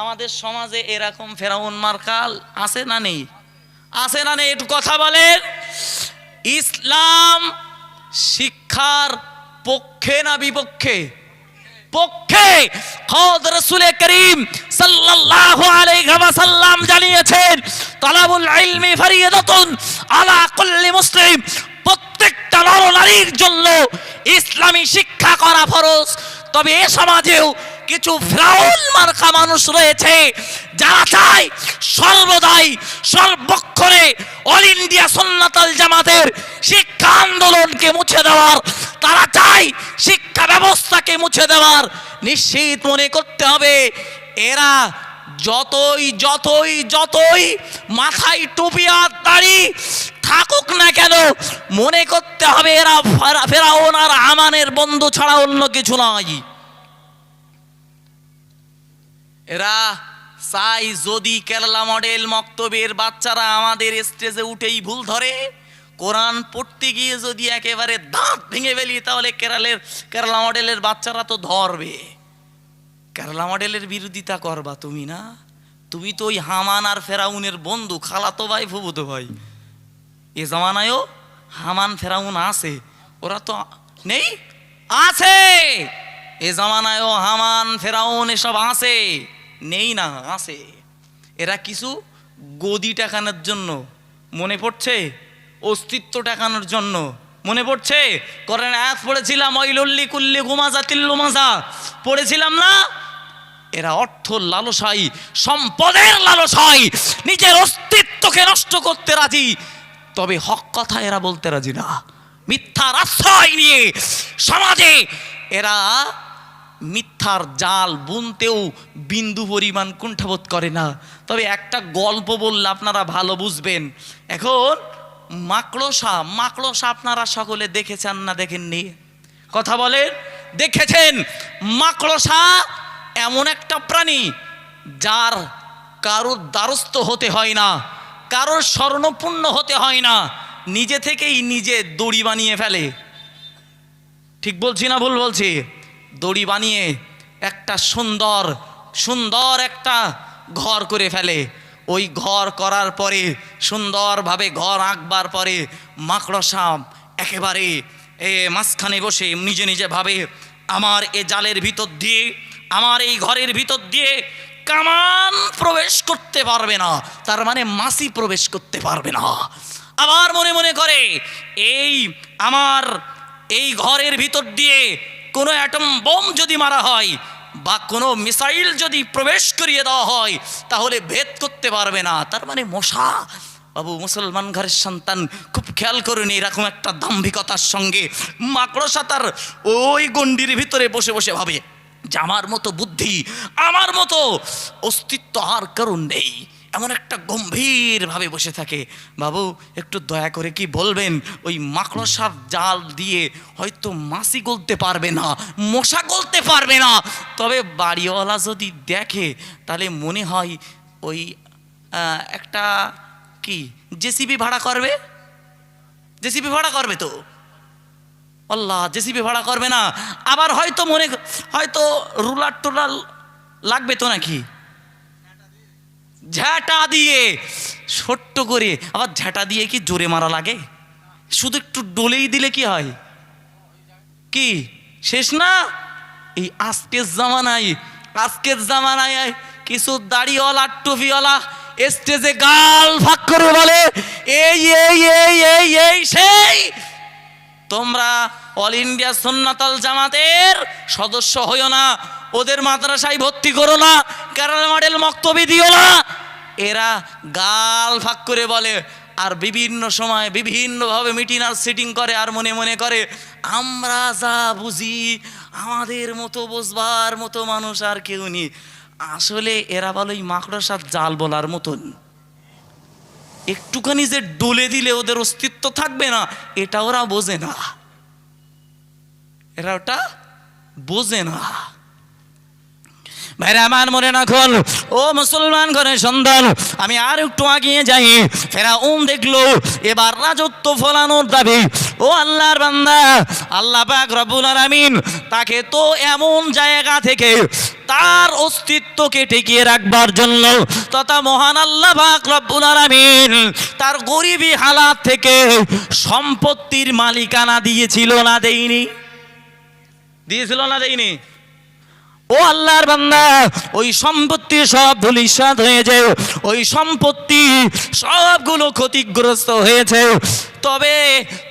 আমাদের সমাজে এরকম ফেরাউন মার্কাল আছে না নেই? আছে না নেই? একটু কথা বলেন। ইসলাম শিক্ষার পক্ষে না বিপক্ষে? পক্ষে। খোদ রসুলে করিম সাল্লাল্লাহু আলাইহি জানিয়েছেন, তালাবুল ইলমি ফরিয়াদাতুন আলা কুল্লি মুসলিম। প্রত্যেকটা নর নারীর জন্য ইসলামী শিক্ষা করা ফরজ। তবে এ সমাজেও কিছু ফ্রাউল মার্কা মানুষ রয়েছে যারা চায় সর্বদাই, সর্বক্ষণে অল ইন্ডিয়া সন্ন্যতাল জামাতের শিক্ষা আন্দোলনকে মুছে দেওয়ার, তারা চায় শিক্ষা ব্যবস্থাকে মুছে দেওয়ার। নিশ্চিত মনে করতে হবে, এরা যতই যতই যতই মাথায় টুপি আর দাড়ি থাকুক না কেন, মনে করতে হবে এরা ফেরা- ফেরাউন আর আমানের বন্ধু ছাড়া অন্য কিছু নয়। এরা চাই যদি কেরালা মডেল মক্তবের বাচ্চারা আমাদের স্টেজে উঠেই ভুল ধরে, কোরআন পড়তে গিয়ে যদি একেবারে দাঁত ভেঙে ফেলি, তাহলে কেরালের, কেরালা মডেলের বাচ্চারা তো ধরবে। কেরালা মডেলের বিরোধিতা করবা তুমি না? তুমি তো ওই হামান আর ফেরাউনের বন্ধু, খালাতো ভাই ফুবুতো ভাই। এ জামানায়ও হামান, ফেরাউন আছে। ওরা তো নেই? আছে! এ জামানায়ও হামান, ফেরাউন এসব আছে। নেই না, আছে। এরা কিছু গদি টাকানোর জন্য মনে পড়ছে? অস্তিত্ব টাকানোর জন্য মনে পড়ছে? করেন আয়াত পড়েছিলাম ওইলল্লি কুল্লি গুমাজা তিল্লু মাজা পড়েছিলাম না? এরা অর্থ লালসাই, সম্পদের লালসাই, নিজের অস্তিত্বকে নষ্ট করতে রাজি। তবে হক কথা এরা বলতে রাজি না। মিথ্যার আশ্রয় নিয়ে সমাজে এরা মিথ্যার জাল বুনতেও বিন্দু পরিমাণ কুণ্ঠাবোধ করে না। তবে একটা গল্প বললে আপনারা ভালো বুঝবেন। এখন মাকড়সা মাকড়সা আপনারা সকলে দেখেছেন না দেখেননি? কথা বলেন, দেখেছেন? মাকড়সা এমন একটা প্রাণী যার কারোর দ্বারস্থ হতে হয় না, কারোর স্বর্ণপূর্ণ হতে হয় না, নিজে থেকেই নিজে দড়ি বানিয়ে ফেলে। ঠিক বলছি না ভুল বলছি? দড়ি বানিয়ে একটা সুন্দর সুন্দর একটা ঘর করে ফেলে। ওই ঘর করার পরে, সুন্দরভাবে ঘর আঁকবার পরে মাকড়সা একেবারে এ মাঝখানে বসে নিজে নিজে ভাবে, আমার এ জালের ভিতর দিয়ে, আমার এই ঘরের ভিতর দিয়ে কামান প্রবেশ করতে পারবে না। তার মানে মাসি প্রবেশ করতে পারবে না। আবার মনে মনে করে, এই আমার এই ঘরের ভিতর দিয়ে কোনো অ্যাটম বোম যদি মারা হয় বা কোনো মিসাইল যদি প্রবেশ করিয়ে দেওয়া হয়, তাহলে ভেদ করতে পারবে না। তার মানে মশা, বাবু মুসলমান ঘরের সন্তান, খুব খেয়াল করুন এরকম একটা দাম্ভিকতার সঙ্গে মাকড়সা তার ওই গণ্ডির ভিতরে বসে বসে ভাবে, যে আমার মতো বুদ্ধি, আমার মতো অস্তিত্ব আর কারণ নেই। এমন একটা গম্ভীরভাবে বসে থাকে, বাবু, একটু দয়া করে কি বলবেন? ওই মাকড়সার জাল দিয়ে হয়তো মাসি গলতে পারবে না, মশা গলতে পারবে না। তবে বাড়িওয়ালা যদি দেখে, তাহলে মনে হয় ওই একটা কি, জেসিবি ভাড়া করবে? জেসিবি ভাড়া করবে তো? আল্লাহ, জেসিবি ভাড়া করবে না। আবার হয়তো মনে, হয়তো রুলার টুলার লাগবে তো নাকি? ঝ্যাটা দিয়ে, ছোট্ট করে, আবার ঝ্যাটা দিয়ে কি জোরে মারা লাগে? শুধু একটু ডলেই দিলে কি হয়? কি? শেষ না? এই আজকের জামানায় আজকের জামানায় কিছু দাড়িওয়ালা, টুপিওয়ালা স্টেজে গাল ফাঁক করে বলে, এই এই এই এই এই, সেই, তোমরা অল ইন্ডিয়া সুন্নাতাল জামাতের সদস্য হইও না, ওদের মাদ্রাসায় ভর্তি করো না কেরালা মডেল মক্তবি দিও না। এরা গাল ফাঁক করে বলে, আর বিভিন্ন সময় বিভিন্নভাবে মিটিং আর সিটিং করে আর মনে মনে করে, আমরা যা বুঝি, আমাদের মতো বুঝবার মতো মানুষ আর কেউ নেই। আসলে এরা বলে, ওই মাকড়সার জাল বলার মতন। একটুখানি যে ডলে দিলে ওদের অস্তিত্ব থাকবে না, এটা ওরা বোঝে না। এরা ওটা বোঝে না। ভাইরা, আমার মনে রাখুন, ও মুসলমান ঘরের সন্তান, আমি আর একটু আগিয়ে যাই। ফেরাউন দেখল, এবার রাজত্ব ফলানোর দাবি। ও আল্লাহর বান্দা, আল্লাহ পাক রব্বুল আলামিন তাকে তো এমন জায়গা থেকে তার অস্তিত্বকে টিকিয়ে রাখবার জন্য তথা মহান আল্লাহ পাক রব্বুল আলামিন তার গরিবী হালাত থেকে সম্পত্তির মালিকানা দিয়েছিল না দেইনি দিয়েছিল না দেইনি ও আল্লাহর বান্দা, ওই সম্পত্তি সব ধুলিসাৎ হয়েছে ওই সম্পত্তি সবগুলো ক্ষতিগ্রস্ত হয়েছে তবে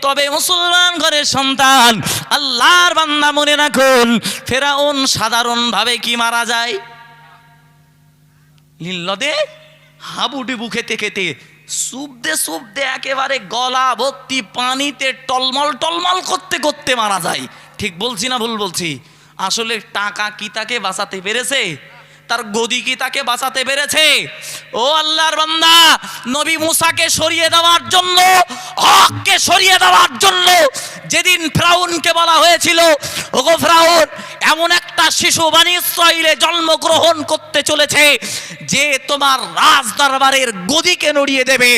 তবে মুসলমান ঘরের সন্তান, আল্লাহর বান্দা মনে রাখুন, ফেরাউন সাধারণভাবে কি মারা যায়? লিল্লদে হাবুডুবু খেতে খেতে সুপদে সুপদে একেবারে গলা ভর্তি পানিতে টলমল টলমল করতে করতে মারা যায়। ঠিক বলছি না ভুল বলছি? আসলে টাকা কি তাকে বাঁচাতে পেরেছে? তার গদি কি তাকে বাঁচাতে পেরেছে? ও আল্লাহর বান্দা নবী মুসাকে সরিয়ে দেওয়ার জন্য হককে সরিয়ে দেওয়ার জন্য যেদিন ফ্রাউনকে বলা হয়েছিল ওগো ফ্রাউন এমন একটা শিশু বাণী ইসরাইলে জন্মগ্রহণ করতে চলেছে যে তোমার রাজ দরবারের গদিকে নড়িয়ে দেবে।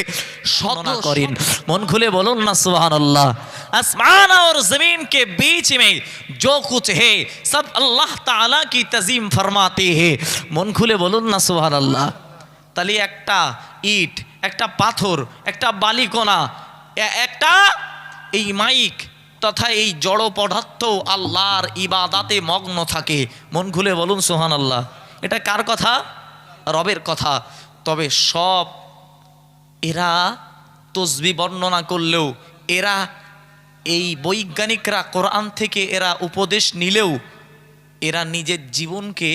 করেন। মন খুলে বলুন না সুবহানাল্লাহ। आसमान और जमीन के बीच में जो कुछ है सब अल्लाह ताला की तजीम फरमाते हैं মন খুলে বলুন না সুবহান আল্লাহ তাহলে একটা ইট একটা পাথর একটা বালিকণা এ- একটা এই মাইক তথা এই জড় পদার্থ আল্লাহর ইবাদাতে মগ্ন থাকে মন খুলে বলুন সোহান আল্লাহ এটা কার কথা রবের কথা তবে সব এরা তসবি বর্ণনা করলেও এরা এই বৈজ্ঞানিকরা কোরআন থেকে এরা উপদেশ নিলেও এরা নিজের জীবনকে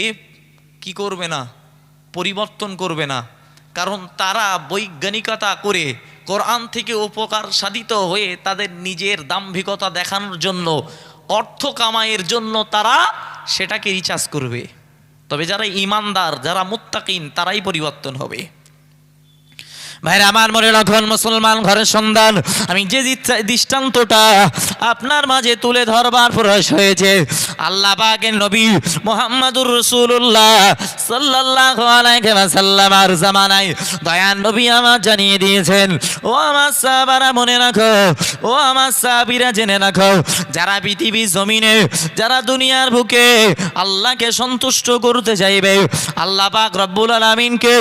কি করবে না, পরিবর্তন করবে না। কারণ তারা বৈজ্ঞানিকতা করে কোরআন থেকে উপকার সাধিত হয়ে তাদের নিজের দাম্ভিকতা দেখানোর জন্য, অর্থ কামাইয়ের জন্য তারা সেটাকে রিচার্জ করবে। তবে যারা ইমানদার, যারা মুত্তাকিন, তারাই পরিবর্তন হবে। ভাইরা, আমার মনে রাখুন মুসলমান ঘরের সন্তান আমি যে দৃষ্টান্তটা আপনার মাঝে তুলে ধরবার প্রয়াস হয়েছে। আল্লাহ পাকের নবী মোহাম্মদুর রসুল্লাহ সাল্লাহ আলাইসাল্লাম আর জামানায় দয়ান নবী আমার জানিয়ে দিয়েছেন, ও আমার সাহাবারা, মনে রাখো, ও আমার সাহাবিরা জেনে রাখো, যারা পৃথিবী জমিনে, যারা দুনিয়ার বুকে আল্লাহকে সন্তুষ্ট করতে চাইবে, আল্লাহ পাক রব্বুল আলমিনকে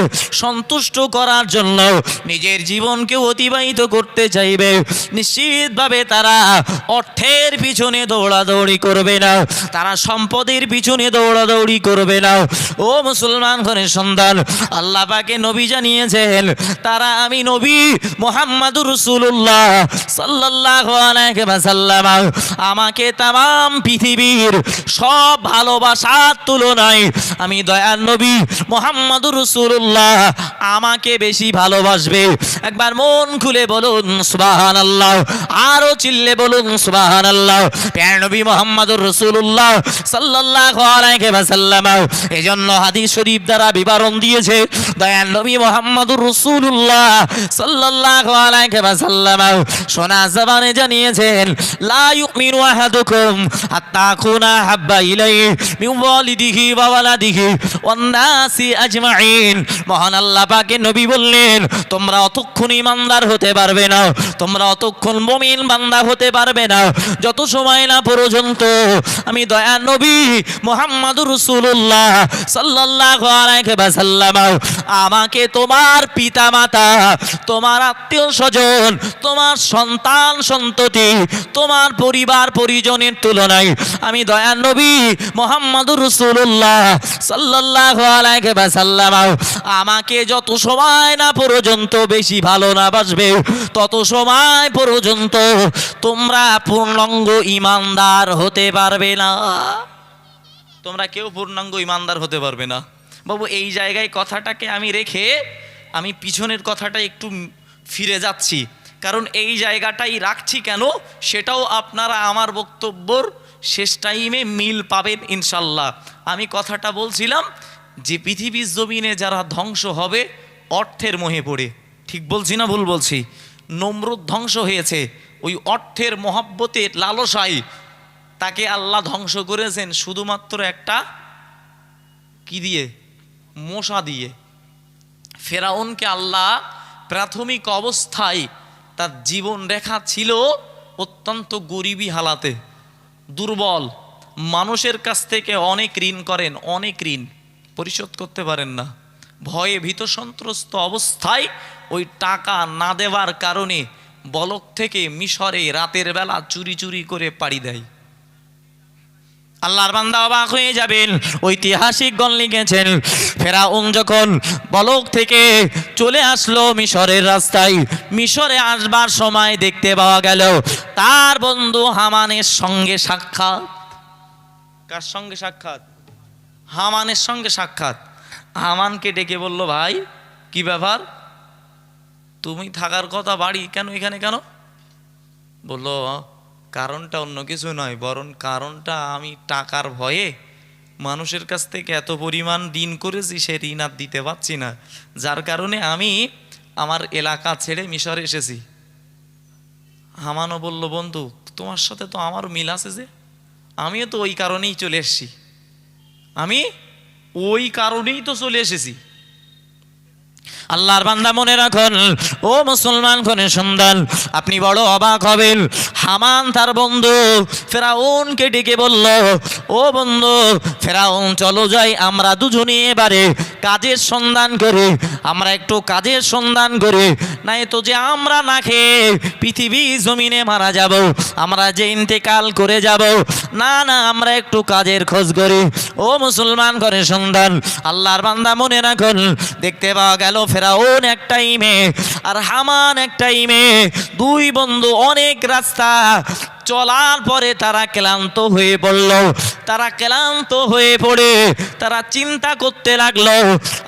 সন্তুষ্ট করার জন্য নিজের জীবনকে অতিবাহিত করতে চাইবে, নিশ্চিতভাবে তারা অর্থের পিছনে দৌড়াদৌড়ি করবে না, তারা সম্পদের পিছনে দৌড়াদৌড়ি করবে না। ও মুসলমান ঘরের সন্তান, আল্লাহ পাকে নবী জানিয়েছেন, তারা আমি নবী মোহাম্মদুর রসুল্লাহ সাল্লাহ আমাকে তাম পৃথিবীর সব ভালোবাসার তুলনায় আমি দয়াল নবী মোহাম্মদুর রসুল্লাহ আমাকে বেশি ভালোবাসবে একবার মন খুলে বলুন সুবাহান আল্লাহ আরও চিল্লে বলুন সুবাহান আল্লাহ প্যার নবী মোহাম্মদুর রসুল্লাহ সাল্লাহ এই জন্য হাদিস শরীফ দ্বারা বিবরণ দিয়েছে, দয়াল মোহাম্মদুর রসুল্লাহ সাল্লাহ সোনা জবানে জানিয়েছেন হাব্বা মহান আল্লাহ পাকে নবী বললেন তোমরা অতক্ষণ ইমানদার হতে পারবে না। তোমরা অতক্ষণ মমিন বান্দা হতে পারবে না। যত সময় না পর্যন্ত আমি দয়া নবী সাল্লাল্লাহু আলাইহি ওয়াসাল্লাম, আমাকে তোমার পিতা মাতা তোমার আত্মীয় স্বজন, তোমার সন্তান সন্ততি, তোমার পরিবার পরিজনের তুলনায় আমি দয়া নবী মোহাম্মদুর রসুল্লাহ সাল্লাহ আমাকে যত সময় না পর্যন্ত বেশি ভালো না বাসবে তত সময় পর্যন্ত তোমরা পূর্ণাঙ্গ ইমানদার হতে পারবে না। তোমরা কেউ পূর্ণাঙ্গ ইমানদার হতে পারবে না। বাবু, এই জায়গায় কথাটাকে আমি রেখে আমি পিছনের কথাটা একটু ফিরে যাচ্ছি। কারণ এই জায়গাটাই রাখছি কেন? সেটাও আপনারা আমার বক্তব্যর শেষ টাইমে মিল পাবেন ইনশাল্লাহ। আমি কথাটা বলছিলাম যে পৃথিবীর জমিনে যারা ধ্বংস হবে অর্থের মোহে পড়ে। ঠিক বলছি না ভুল বলছি? নমরুদ ধ্বংস হয়েছে। ওই অর্থের মহাব্বতে লালসাই তাকে আল্লাহ ধ্বংস করেছেন শুধুমাত্র একটা কি দিয়ে? মশা দিয়ে। ফেরাউনকে আল্লাহ প্রাথমিক অবস্থায় তার জীবন রেখা ছিল অত্যন্ত গরিবী হালাতে। দুর্বল। মানুষের কাছ থেকে অনেক ঋণ করেন, অনেক ঋণ। পরিশোধ করতে পারেন না। ভয়ে ভীত সন্ত্রস্ত অবস্থায় ওই টাকা না দেওয়ার কারণে বলক থেকে মিশরে রাতের বেলা চুরি চুরি করে পাড়ি দেয়। আল্লাহর বান্দা অবাক হয়ে যাবেন ঐতিহাসিক গণ লিখেছেন, ফেরাউন যখন বলক থেকে চলে আসলো মিশরের রাস্তায়, মিশরে আসবার সময় দেখতে পাওয়া গেল, তার বন্ধু হামানের সঙ্গে সাক্ষাৎ। কার সঙ্গে সাক্ষাৎ? হামানের সঙ্গে সাক্ষাৎ। হামানকে ডেকে বলল, ভাই, কি ব্যাপার? তুমি থাকার কথা বাড়ি কেন এখানে কেন? বলল, কারণটা অন্য কিছু নয়, বরং কারণটা আমি টাকার ভয়ে মানুষের কাছ থেকে এত পরিমাণ ঋণ করেছি, সে ঋণ আর দিতে পারছি না। যার কারণে আমি আমার এলাকা ছেড়ে মিশরে এসেছি। হামানও বলল, বন্ধু, তোমার সাথে তো আমার মিল আছে যে, আমিও তো ওই কারণেই চলে এসেছি। আমি ওই কারণেই তো চলে এসেছি। আল্লাহর বান্দা মনে রাখুন, ও মুসলমান কোনে সন্তান আপনি বড় অবাক হবেন। হামান তার বন্ধু, ফেরাউনকে ডেকে বলল, ও বন্ধু, ফেরাউন, চলো যাই, আমরা দুজনে এবারে কাজের সন্ধান করে, আমরা একটু কাজের সন্ধান করে, নাই তো যে আমরা না খেয়ে পৃথিবী জমিনে মারা যাব, আমরা যে ইন্তেকাল করে যাব, না না, আমরা একটু কাজের খোঁজ করি। ও মুসলমান করে সন্ধান আল্লাহর বান্দা মনে রাখুন, দেখতে পাওয়া গেল ফেরাউন এক টাইমে আর হামান এক টাইমে দুই বন্ধু অনেক রাস্তা, চলার পরে তারা ক্লান্ত হয়ে পড়ল তারা ক্লান্ত হয়ে পড়ে, তারা চিন্তা করতে লাগল,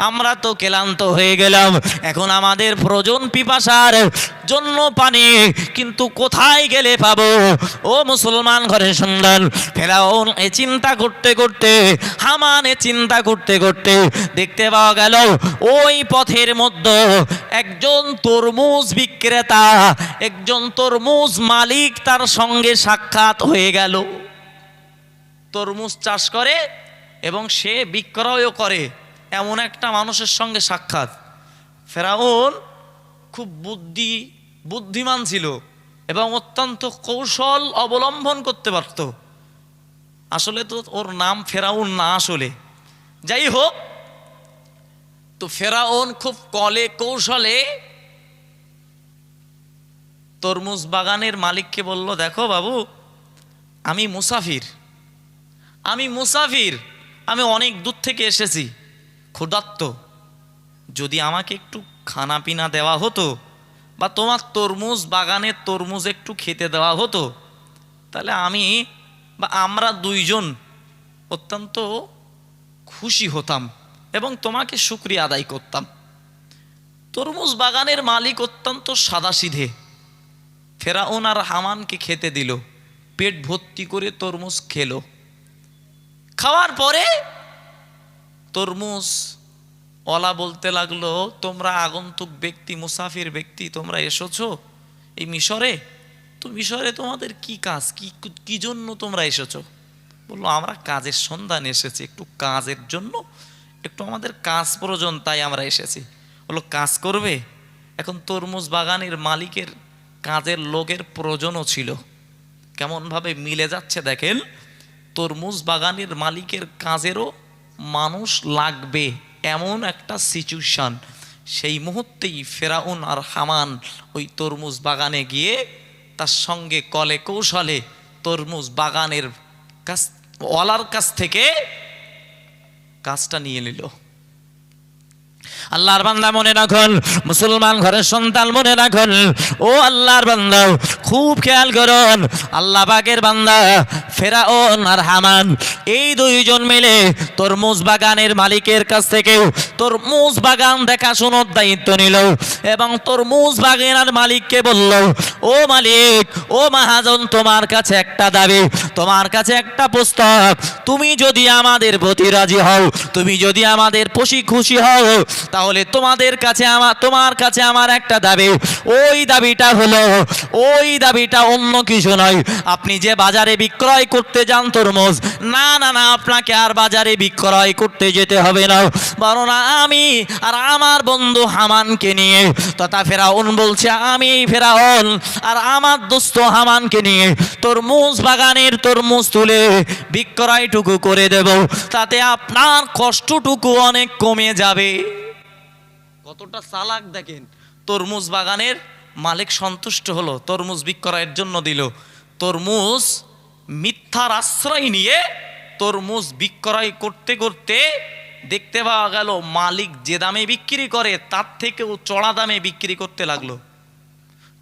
আমরা তো ক্লান্ত হয়ে গেলাম, এখন আমাদের প্রয়োজন পিপাসার জন্য পানি, কিন্তু কোথায় গেলে পাবো? ও মুসলমান ঘরে সন্ধান ফেরাউন এ চিন্তা করতে করতে, হামান এ চিন্তা করতে করতে দেখতে পাওয়া গেল, ওই পথের মধ্যে একজন তরমুজ বিক্রেতা, একজন তরমুজ মালিক তার সঙ্গে সাক্ষাৎ হয়ে গেল। তরমুজ চাষ করে এবং সে বিক্রয়ও করে। এমন একটা মানুষের সঙ্গে সাক্ষাৎ। ফেরাউন খুব বুদ্ধি, বুদ্ধিমান ছিল এবং অত্যন্ত কৌশল অবলম্বন করতে পারত। আসলে তো ওর নাম ফেরাউন না আসলে। যাই হোক, তো ফেরাউন খুব কলে কৌশলে তরমুজ বাগানের মালিককে বলল, দেখো বাবু, আমি মুসাফির। আমি মুসাফির, আমি অনেক দূর থেকে এসেছি। ক্ষুধার্ত। যদি আমাকে একটু খানা পিনা দেওয়া হতো বা তোমার তরমুজ বাগানের তরমুজ একটু খেতে দেওয়া হতো, তাহলে আমি বা আমরা দুইজন অত্যন্ত খুশি হতাম এবং তোমাকে শুক্রিয়া আদায় করতাম। তরমুজ বাগানের মালিক অত্যন্ত সাদাসিধে। ফেরাউন আর হামানকে খেতে দিল, পেট ভর্তি করে তরমুজ খেলো। খাওয়ার পরে তরমুজ অলা বলতে লাগল, তোমরা আগন্তুক ব্যক্তি, মুসাফির ব্যক্তি, তোমরা এসেছ এই মিশরে? তো মিশরে তোমাদের কি কাজ? কি কি জন্য তোমরা এসেছ? বলল, আমরা কাজের সন্ধান এসেছি, একটু কাজের জন্য, একটু আমাদের কাজ প্রয়োজন তাই আমরা এসেছি। বলল, কাজ করবে? এখন তরমুজ বাগানের মালিকের কাজের লোকের প্রয়োজনও ছিল। কেমনভাবে মিলে যাচ্ছে দেখেন? তরমুজ বাগানের মালিকের কাজেরও মানুষ লাগবে এমন একটা সিচুয়েশন সেই মুহূর্তেই ফেরাউন আর হামান ওই তরমুজ বাগানে গিয়ে তার সঙ্গে কলে কৌশলে তরমুজ বাগানের কাছ, ওয়ালার কাছ থেকে কাজটা নিয়ে নিল। আল্লাহর বান্দা মনে রাখুন, মুসলমান ঘরের সন্তান মনে রাখুন। ও আল্লাহর বান্দা, খুব খেয়াল করুন আল্লাহ পাকের বান্দা ফেরাউন আর হামান, এই দুইজন মিলে তরমুজ বাগানের মালিকের কাছ থেকে তরমুজ বাগান দেখাশোনার দায়িত্ব নিল এবং তরমুজ বাগানের মালিককে বলল, ও মালিক, ও মাহাজন, তোমার কাছে একটা দাবি, তোমার কাছে একটা প্রস্তাব। তুমি যদি আমাদের প্রতি রাজি হও, তুমি যদি আমাদের পশি খুশি হও, তাহলে তোমাদের কাছে আমার তোমার কাছে আমার একটা দাবি। ওই দাবিটা হলো, ওই দাবিটা অন্য কিছু নয়। আপনি যে বাজারে বিক্রয় করতে যান তরমুজ। না না না, আপনাকে আর বাজারে বিক্রয় করতে যেতে হবে না। বরং আমি আর আমার বন্ধু হামানকে নিয়ে, তথা ফেরাউন বলছে, আমি ফেরাউন আর আমার দোস্ত হামানকে নিয়ে তরমুজ বাগানের তরমুজ তুলে বিক্রয়টুকু করে দেব। তাতে আপনার কষ্টটুকু অনেক কমে যাবে। কতটা চালাক দেখেন। তরমুজ বাগানের মালিক সন্তুষ্ট হলো, তরমুজ বিক্রয়ের জন্য দিল। তরমুজ মিথ্যার আশ্রয় নিয়ে তরমুজ বিক্রয় করতে করতে দেখতে পাওয়া গেল, মালিক যে দামে বিক্রি করে তার থেকেও চড়া দামে বিক্রি করতে লাগল।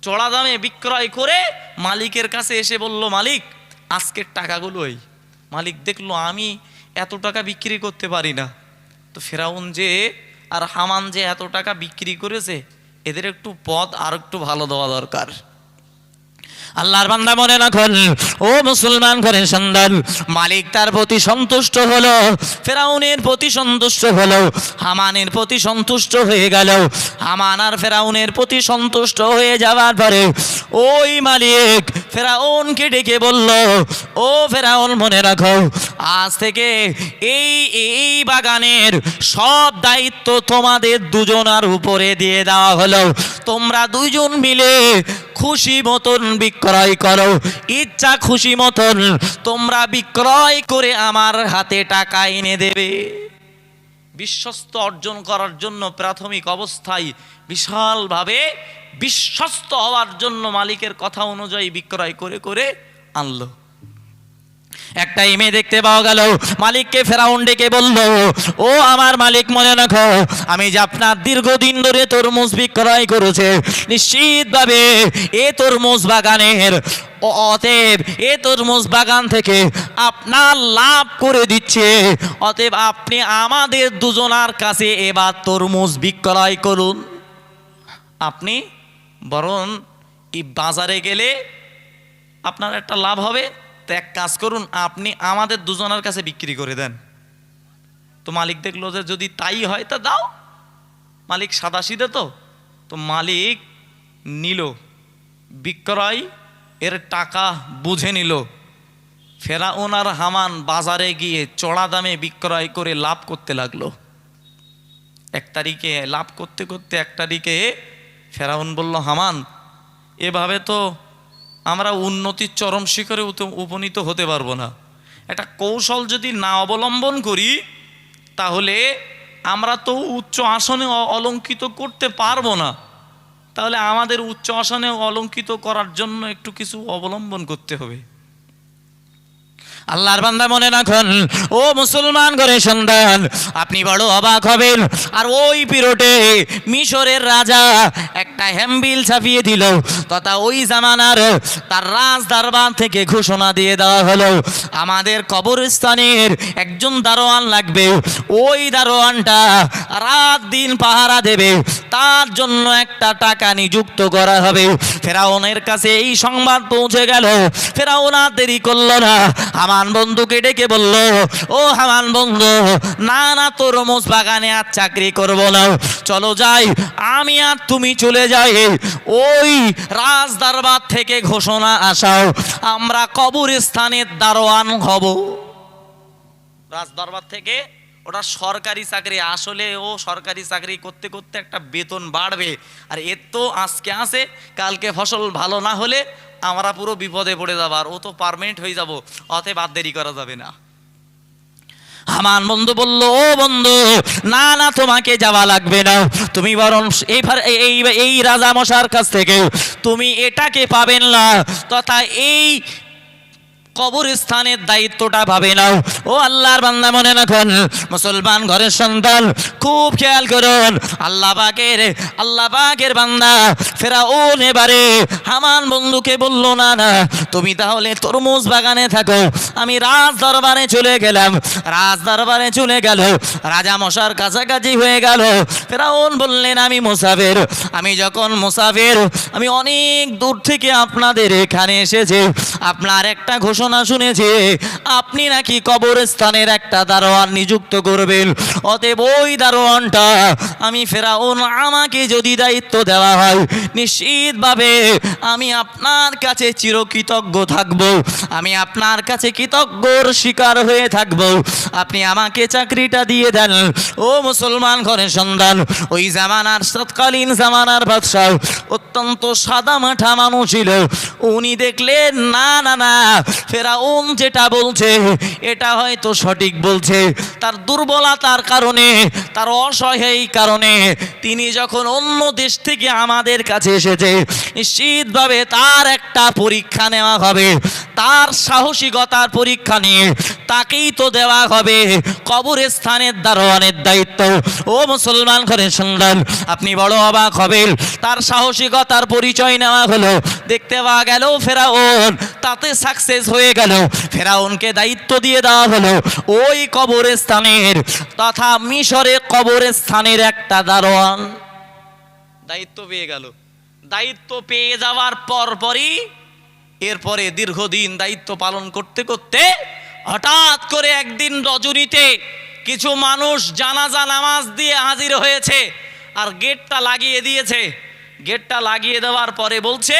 চড়া দামে বিক্রয় করে মালিকের কাছে এসে বলল, মালিক, আজকের টাকাগুলোই মালিক দেখল, আমি এত টাকা বিক্রি করতে পারি না। তো ফেরাউন যে, আর হামান যে এত টাকা বিক্রি করেছে, এদের একটু পদ আর একটু ভালো দেওয়া দরকার। আল্লাহর বান্দা মনে রাখুন, ও মুসলমান ঘরের সন্তান, মালিক তার প্রতি সন্তুষ্ট হলো, ফেরাউনের প্রতি সন্তুষ্ট হলো, হামানের প্রতি সন্তুষ্ট হয়ে গেল। হামান আর ফেরাউনের প্রতি সন্তুষ্ট হয়ে যাওয়ার পরে ওই মালিক ফেরাউনকে ডেকে বলল, ও ফেরাউন, মনে রাখো, আজ থেকে এই এই বাগানের সব দায়িত্ব তোমাদের দুজনার উপরে দিয়ে দেওয়া হলো। তোমরা দুইজন মিলে খুশি মতন বিক্রয় করো, ইচ্ছা খুশি মতন তোমরা বিক্রয় করে আমার হাতে টাকা এনে দেবে। বিশ্বস্ত অর্জন করার জন্য প্রাথমিক অবস্থায় বিশালভাবে বিশ্বস্ত হওয়ার জন্য মালিকের কথা অনুযায়ী বিক্রয় করে করে আনলো। একটা ইমে দেখতে পাওয়া গেল। মালিককে ফেরাউন ডেকে বলল, ও আমার মালিক, মনে রাখো, আমি যে আপনার দীর্ঘদিন ধরে তরমুজ বিক্রয় করেছে, নিশ্চিতভাবে এ তরমুজ বাগানের অতএব এ তরমুজ বাগান থেকে আপনার লাভ করে দিচ্ছে। অতএব আপনি আমাদের দুজনার কাছে এবার তরমুজ বিক্রয় করুন। আপনি বরং বাজারে গেলে আপনার একটা লাভ হবে। তো এক কাজ করুন, আপনি আমাদের দুজনের কাছে বিক্রি করে দেন। তো মালিক দেখল যে যদি তাই হয় তা দাও। মালিক সাদাসিদে তো। তো মালিক নিল, বিক্রয় এর টাকা বুঝে নিল। ফেরা ওনার হামান বাজারে গিয়ে চড়া দামে বিক্রয় করে লাভ করতে লাগল। এক তারিখে লাভ করতে করতে এক তারিখে ফেরাউন বলল, হামান, এভাবে তো আমরা উন্নতির চরম শিখরে উপনীত হতে পারব না। একটা কৌশল যদি না অবলম্বন করি, তাহলে আমরা তো উচ্চ আসনে অলঙ্কিত করতে পারব না। তাহলে আমাদের উচ্চ আসনে অলঙ্কিত করার জন্য একটু কিছু অবলম্বন করতে হবে। আল্লাহর বান্দা মনে রাখুন, ও মুসলমান করে সন্তান, আপনি বড় অবাক হবেন। আর ওই পিরোটে মিশরের রাজা একটা হ্যাম্বিল ছাপিয়ে দিল। তথা ওই জামানার তার রাজ দরবার থেকে ঘোষণা দিয়ে দেওয়া হলো, আমাদের কবরস্থানের একজন দারোয়ান লাগবে। ওই দারোয়ানটা রাত দিন পাহারা দেবে। তার জন্য একটা টাকা নিযুক্ত করা হবে। ফেরাউনের কাছে এই সংবাদ পৌঁছে গেল। ফেরাউন আর দেরি করল না। হামান বন্ধুকে ডেকে বলল, ও হামান বন্ধু, না না তোর মোজ বাগানে আর চাকরি করব না। চলো যাই, আমি আর তুমি চলে যাই। ওই রাজ দরবার থেকে ঘোষণা আসাও, আমরা কবরস্থানের দারোয়ান হব। রাজদরবার থেকে ওটা সরকারি চাকরি, আসলে ও সরকারি চাকরি করতে করতে একটা বেতন বাড়বে। আর এর তো আজকে আসে কালকে ফসল ভালো না হলে আমরা পুরো বিপদে পড়ে যাব, আর ও তো পারমানেন্ট হয়ে যাব, অতএব আর দেরি করা যাবে না। হামান বন্ধু বলল, ও বন্ধু, না না, তোমাকে যাওয়া লাগবে না। তুমি বরং এই এই, এই- এই রাজা মশার কাছ থেকে তুমি এটাকে পাবেন না। তথা এই কবরস্থানের দায়িত্বটা ভাবে নাও। ও আল্লাহর বান্দা মনে রাখুন, মুসলমান ঘরের সন্তান, খুব খেয়াল করুন, আল্লাহ পাকের আল্লাহ পাকের বান্দা ফেরাউন এবারে হামান বন্ধুকে বলল, না না, তুমি তাহলে তরমুজ বাগানে থাকো। আমি রাজ দরবারে চলে গেলাম। রাজ দরবারে চলে গেল। রাজা মশার কাছাকাছি হয়ে গেল। ফেরাউন বললেন, আমি মুসাফের, আমি যখন মুসাফের, আমি অনেক দূর থেকে আপনাদের এখানে এসেছি। আপনার একটা ঘোষণা ঘটনা শুনেছি। আপনি নাকি কবরস্থানের একটা দারোয়ান নিযুক্ত করবেন? অতএব ওই দারোয়ানটা আমি ফেরাউন আমাকে যদি দায়িত্ব দেওয়া হয়, নিশ্চিতভাবে আমি আপনার কাছে চিরকৃতজ্ঞ থাকব। আমি আপনার কাছে কৃতজ্ঞর শিকার হয়ে থাকব। আপনি আমাকে চাকরিটা দিয়ে দেন। ও মুসলমান ঘরের সন্ধান ওই জামানার তৎকালীন জামানার বাদশাহ, অত্যন্ত সাদা মাঠা মানুষ ছিল। উনি দেখলেন, না না না, ফেরাউন যেটা বলছে এটা হয়তো সঠিক বলছে। তার দুর্বলতার কারণে, তার অসহায় কারণে তিনি যখন অন্য দেশ থেকে আমাদের কাছে এসেছে, নিশ্চিতভাবে তার একটা পরীক্ষা নেওয়া হবে। তার সাহসিকতার পরীক্ষা নিয়ে তাকেই তো দেওয়া হবে কবরস্থানের দারোয়ানের দায়িত্ব। ও মুসলমান ঘরে সন্ধান আপনি বড় অবাক হবেন। তার সাহসিকতার পরিচয় নেওয়া হলো। দেখতে পাওয়া গেল ফেরাউন, তাতে সাকসেস হয়ে গেল। ফেরাউনকে দায়িত্ব দিয়ে দেওয়া হলো। ওই কবরস্থানের তথা মিশরের কবরস্থানের একটা দারোয়ান। দায়িত্ব পেয়ে গেল। দায়িত্ব পেয়ে যাওয়ার পর পরই এরপরে দীর্ঘদিন দায়িত্ব পালন করতে করতে হঠাৎ করে একদিন রজনীতে কিছু মানুষ জানাজা নামাজ দিয়ে হাজির হয়েছে আর গেটটা লাগিয়ে দিয়েছে। গেটটা লাগিয়ে দেওয়ার পরে বলছে,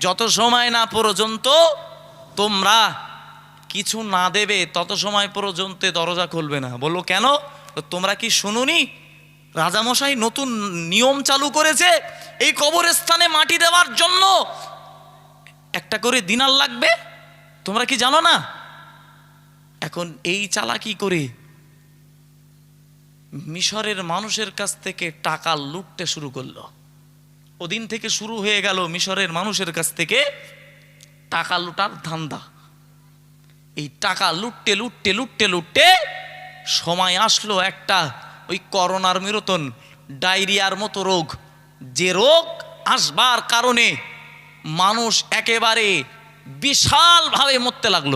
যত সময় না পর্যন্ত তোমরা কিছু না দেবে, তত সময় পর্যন্ত দরজা খুলবে না। বলল, কেন? তোমরা কি শুনুনি? রাজামশাই নতুন নিয়ম চালু করেছে এই কবরস্থানে মাটি দেওয়ার জন্য। একটা করে দিনার লাগবে? তোমরা কি জানো না? এখন এই চালাকি করে? মিশরের মানুষের কাছ থেকে টাকা লুটতে শুরু করল। ওদিন থেকে শুরু হয়ে গেল মিশরের মানুষের কাছ থেকে টাকা লুটার ধান্দা। এই টাকা লুটতে লুটতে লুটতে লুটতে সময় আসলো একটা ওই করোনার মিরতন ডায়রিয়ার মতো রোগ। যে রোগ আসবার কারণে মানুষ একেবারে বিশালভাবে মরতে লাগল।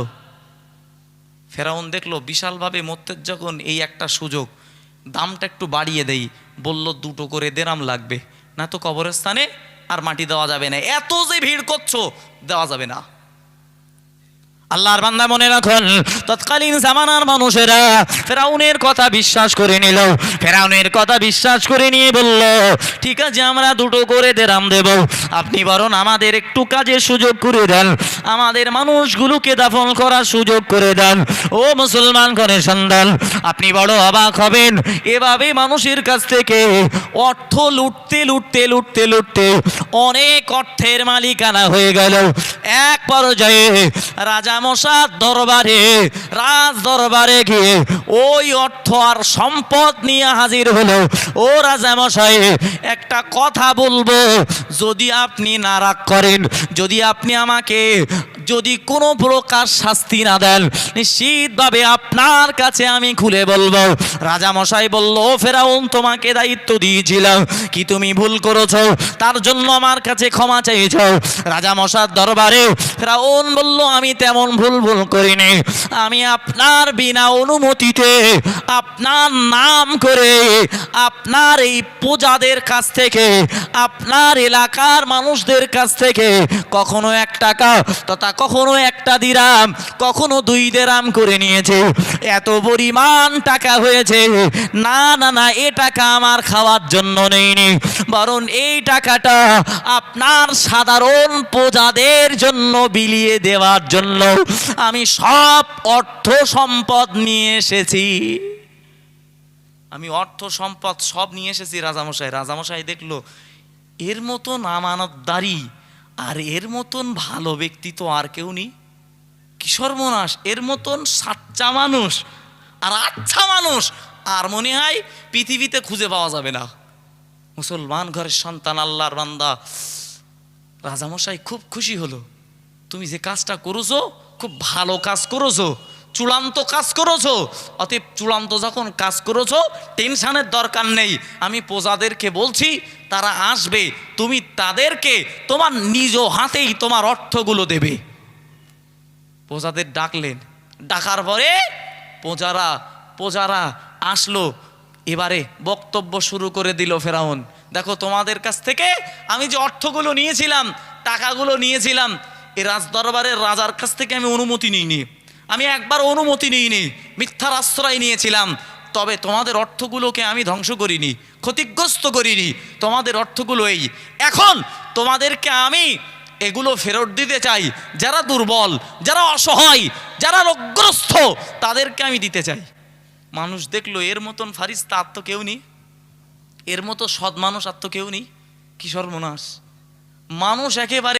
ফেরাউন দেখল, বিশালভাবে মরতে যখন এই একটা সুযোগ, দামটা একটু বাড়িয়ে দেই। বলল, দুটো করে দেরাম লাগবে। না তো কবরস্থানে আর মাটি দেওয়া যাবে না। এত যে ভিড় করছ, দেওয়া যাবে না। আল্লাহর বান্দা মনে রাখুন, তৎকালীন জামানার মানুষেরা ফেরাউনের কথা বিশ্বাস করে নিল। ফেরাউনের কথা বিশ্বাস করে নিয়ে বলল, ঠিক আছে, আমরা দুটো করে দেরাম দেব। আপনি বরং আমাদের একটু কাজের সুযোগ করে দেন। আমাদের মানুষগুলোকে দাফন করার সুযোগ করে দেন। ও মুসলমান করে সন্তান আপনি বড় অবাক হবেন। এভাবে মানুষের কাছ থেকে অর্থ লুটতে লুটতে লুটতে লুটতে অনেক অর্থের মালিকানা হয়ে গেল। এক পর্যায়ে রাজা মশার দরবারে, রাজ দরবারে গিয়ে ওই অর্থ আর সম্পদ নিয়ে হাজির হলো। ও রাজামশাই একটা কথা বলব। যদি আপনি না রাগ করেন, যদি আপনি আমাকে যদি কোনো প্রকার শাস্তি না দেন, নিশ্চিতভাবে আপনার কাছে আমি খুলে বলব। রাজা মশাই বলল ফেরাউন, তোমাকে দায়িত্ব দিয়েছিলাম। কি তুমি ভুল করেছ? তার জন্য আমার কাছে ক্ষমা চাইছ রাজা মশার দরবারে ফেরাউন বলল, আমি তেমন ভুল ভুল করিনি। আমি আপনার বিনা অনুমতিতে আপনার নাম করে আপনার এই পূজাদের কাছ থেকে, আপনার এলাকার মানুষদের কাছ থেকে কখনো এক টাকা তথা কখনো একটা দিরাম, কখনো দুই দেরাম করে নিয়েছে। এত পরিমাণ টাকা হয়েছে। না না না, এ টাকা আমার খাওয়ার জন্য নেইনি। বরং এই টাকাটা আপনার সাধারণ প্রজাদের জন্য বিলিয়ে দেওয়ার জন্য আমি সব অর্থ সম্পদ নিয়ে এসেছি। আমি অর্থ সম্পদ সব নিয়ে এসেছি, রাজামশাই। রাজামশাই দেখল, এর মতন আমানতদারি আর এর মতন ভালো ব্যক্তি তো আর কেউ নেই। কিশোর মনাস, এর মতন সাচ্চা মানুষ আর আচ্ছা মানুষ আর মনে হয় পৃথিবীতে খুঁজে পাওয়া যাবে না। মুসলমান ঘরের সন্তান, আল্লাহর বান্দা। রাজামশাই খুব খুশি হলো। তুমি যে কাজটা করেছ, খুব ভালো কাজ করেছ চূড়ান্ত কাজ করেছ? অতএব চূড়ান্ত যখন কাজ করেছ টেনশনের দরকার নেই। আমি প্রজাদেরকে বলছি, তারা আসবে। তুমি তাদেরকে তোমার নিজ হাতেই তোমার অর্থগুলো দেবে। প্রজাদের ডাকলেন। ডাকার পরে প্রজারা প্রজারা আসলো। এবারে বক্তব্য শুরু করে দিল ফেরাউন। দেখো, তোমাদের কাছ থেকে আমি যে অর্থগুলো নিয়েছিলাম, টাকাগুলো নিয়েছিলাম, এ রাজদরবারের রাজার কাছ থেকে আমি অনুমতি নিইনি। আমি একবার অনুমতি নিইনি, মিথ্যার আশ্রয় নিয়েছিলাম, তবে তোমাদের অর্থগুলোকে আমি ধ্বংস করিনি, ক্ষতিগ্রস্ত করিনি, তোমাদের অর্থগুলো এই। এখন তোমাদেরকে আমি এগুলো ফেরত দিতে চাই, যারা দুর্বল, যারা অসহায়, যারা রোগগ্রস্ত, তাদেরকে আমি দিতে চাই। মানুষ দেখল, এর মতন ফারিস্তা আর তো কেউ নেই, এর মতো সৎ মানুষ আর তো কেউ নেই, কি সর্বনাশ। মানুষ একেবারে